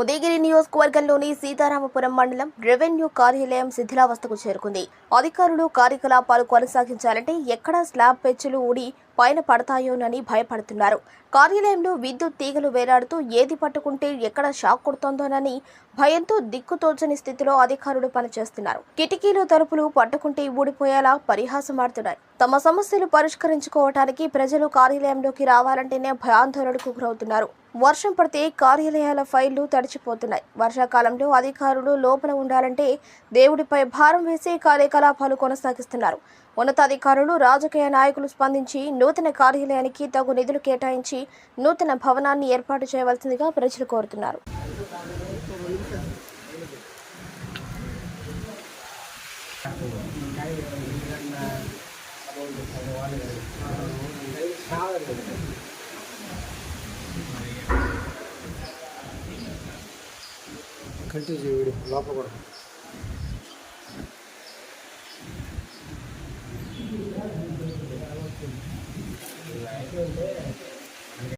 ఉదయగిరి నియోజకవర్గంలోని సీతారామపురం మండలం రెవెన్యూ కార్యాలయం శిథిలావస్థకు చేరుకుంది. అధికారులు కార్యకలాపాలు కొనసాగించాలంటే ఎక్కడ స్లాబ్ పెచ్చులు ఊడి పైన పడతాయోనని భయపడుతున్నారు. కార్యాలయంలో విద్యుత్ తీగలు వేలాడుతూ ఏది పట్టుకుంటే ఎక్కడ షాక్ కొడుతోందోనని భయంతో దిక్కుతోచని స్థితిలో అధికారులు పనిచేస్తున్నారు. కిటికీలు తలుపులు పట్టుకుంటే ఊడిపోయేలా పరిహాసమాడుతున్నాయి తమ సమస్యలు పరిష్కరించుకోవటానికి ప్రజలు కార్యాలయంలోకి రావాలంటేనే భయాందోళనకు గురవుతున్నారు. వర్షం పడితే కార్యాలయాల ఫైళ్ళు తడిచిపోతున్నాయి. వర్షాకాలంలో అధికారులు లోపల ఉండాలంటే దేవుడిపై భారం వేసి కార్యకలాపాలు కొనసాగిస్తున్నారు. ఉన్నతాధికారులు రాజకీయ నాయకులు స్పందించి నూతన కార్యాలయానికి తగు నిధులు కేటాయించి నూతన భవనాన్ని ఏర్పాటు చేయవలసిందిగా ప్రజలు కోరుతున్నారు. కంటిన్యూ లోపల కూడా feel bad.